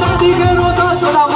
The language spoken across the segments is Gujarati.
সাদিকে রোজা সোনা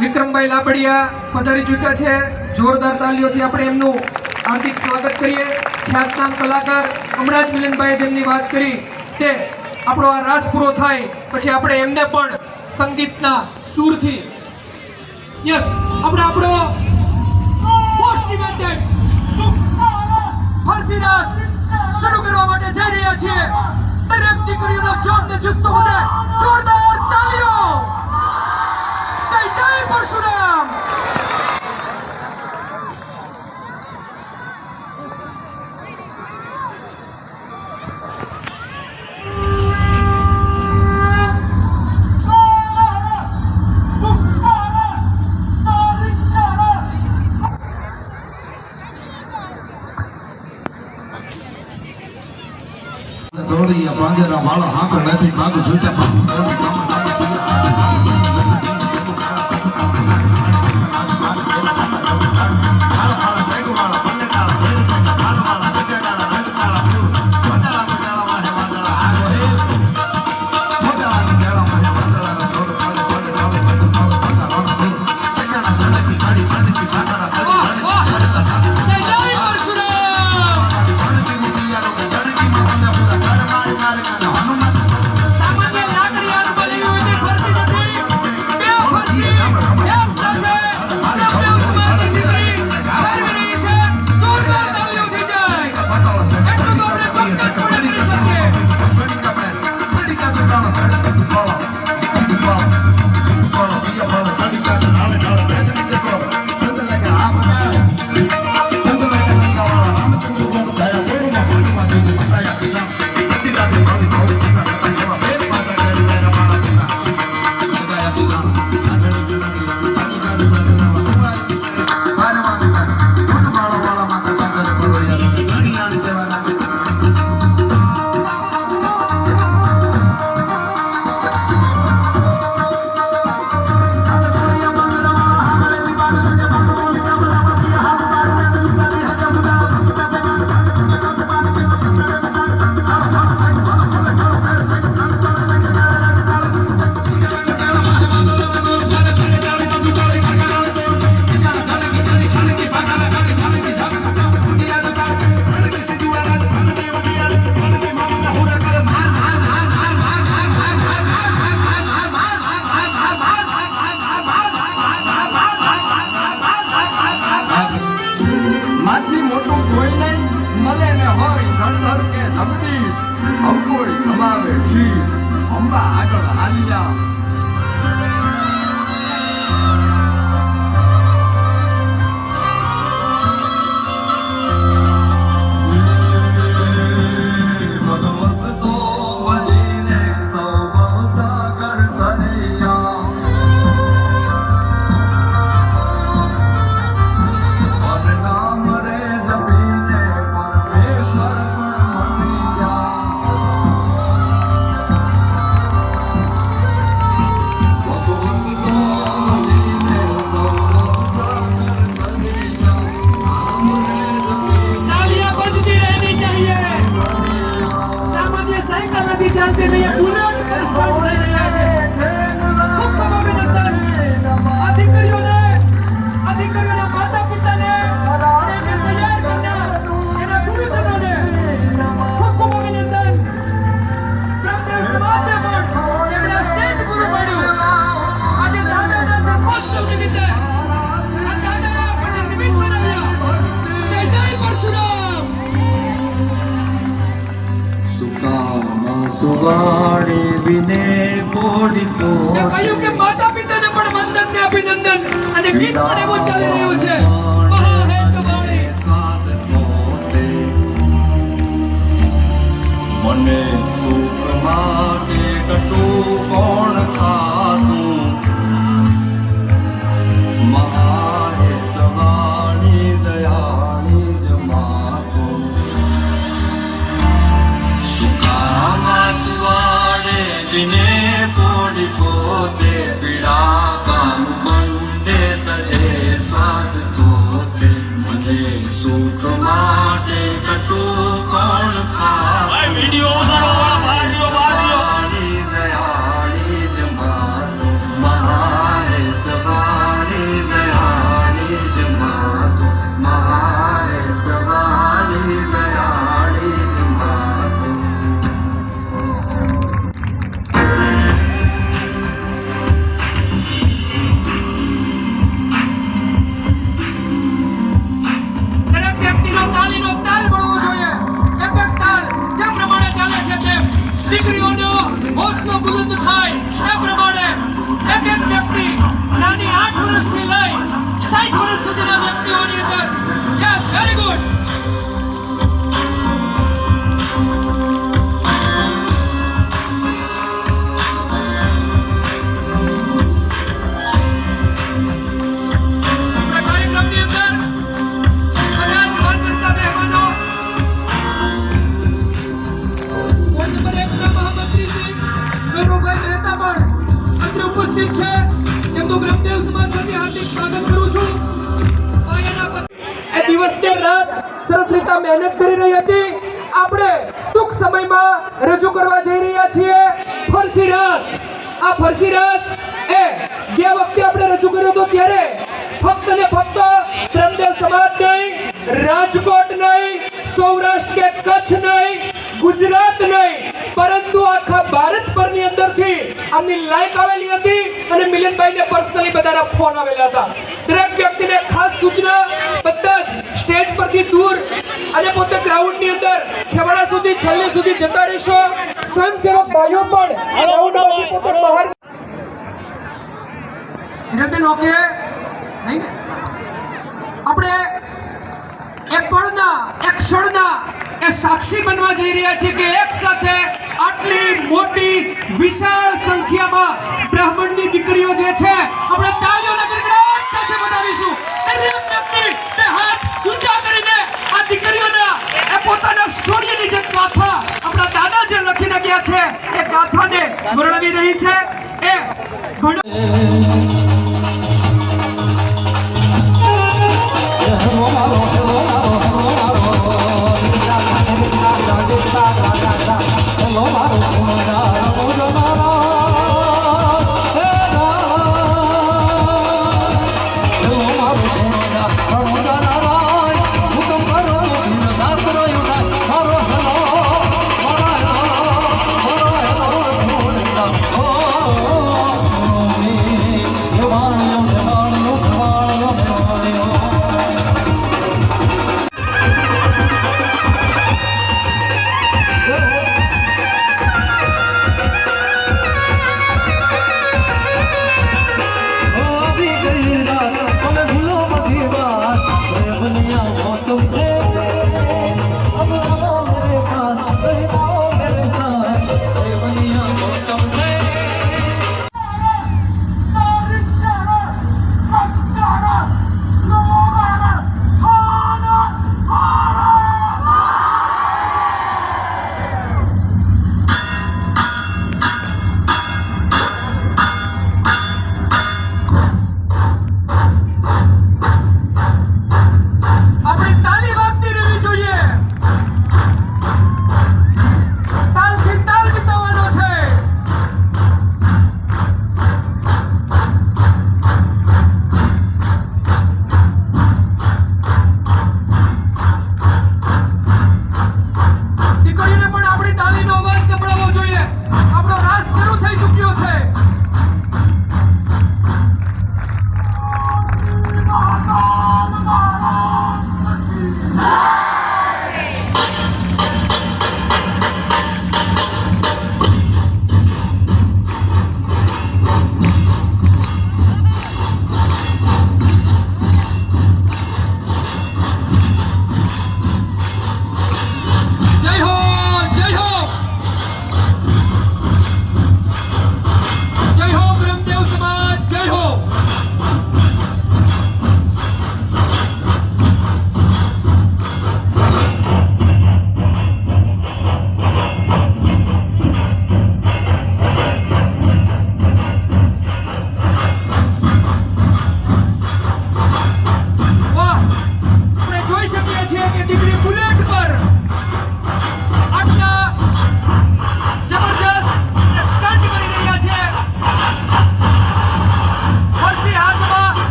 વિક્રમભાઈ લાપડિયા પધારી ચૂક્યા છે. જોરદાર તાલીઓથી આપણે એમનું હાર્દિક સ્વાગત કરીએ. ખ્યાતનામ કલાકાર હમણાં જ મિલનભાઈએ જેમની વાત કરી તે આપણો આ રાસ પૂરો થાય, પછી આપણે એમને પણ સંગીતના સૂરથી. યસ આપણે આપણો ને પાંજરા વાળો હાંક નથી માગું છૂટ્યા 这个安家。સુવાડે વિને પોડી મેં કહ્યું કે માતા પિતાને પણ વંદન ને અભિનંદન અને ગીત પણ એવું ચાલી રહ્યું છે. મહેનત કરી રહી હતી. આપણે ટૂંક સમયમાં રજૂ કરવા જઈ રહ્યા છીએ. ફરસી રસ આ ફરસી રસ એ ગયા વખતે આપણે રજૂ કર્યો હતો ત્યારે ફક્ત ને ફક્ત પ્રમદેવ સમાજ નહીં, રાજકોટ નહીં, સૌરાષ્ટ્ર કે કચ્છ નહીં, ગુજરાત નહીં, પરંતુ આખા ભારત પરની અંદરથી આમની લાઈક આવેલી હતી અને મિલનભાઈને પર્સનલી બધાના ફોન આવેલા હતા. દરેક વ્યક્તિને ખાસ સૂચના, બધા જ સ્ટેજ પરથી દૂર અને પોતે ગ્રાઉન્ડની અંદર છેવાડા સુધી, છેલ્લે સુધી જતા રહેશો. સ્વયંસેવક ભાઈઓ પણ બહાર એક પળના એક ક્ષણના એ સાક્ષી બનવા જઈ રહ્યા છે કે એક સાથે આટલી મોટી વિશાળ સંખ્યામાં બ્રાહ્મણની દીકરીઓ જે છે, આપણે જે છે. એ ગાથાને વર્ણવી રહી છે. એ ઘણું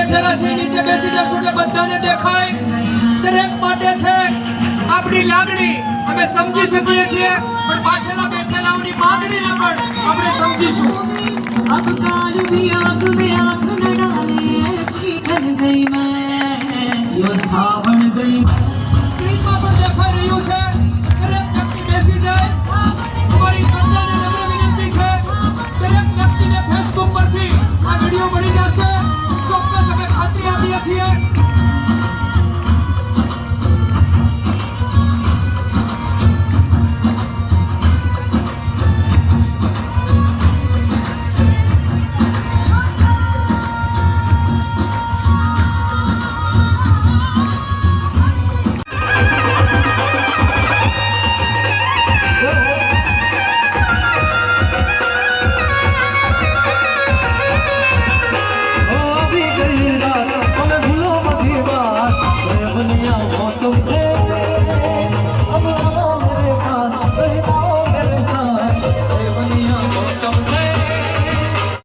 બેઠેલા છે નીચે બેસી જશું એટલે બધાને દેખાય. દરેક માટે છે આપણી લાગણી અમે સમજી શકીએ છીએ પણ પાછળના બેઠેલાઓની માંગણીને પણ આપણે સમજીશું. अब काल भी आंख में आंख न डाले ऐसी डर गई मैं योद्धा बन गई मैं स्क्रीन पर देखा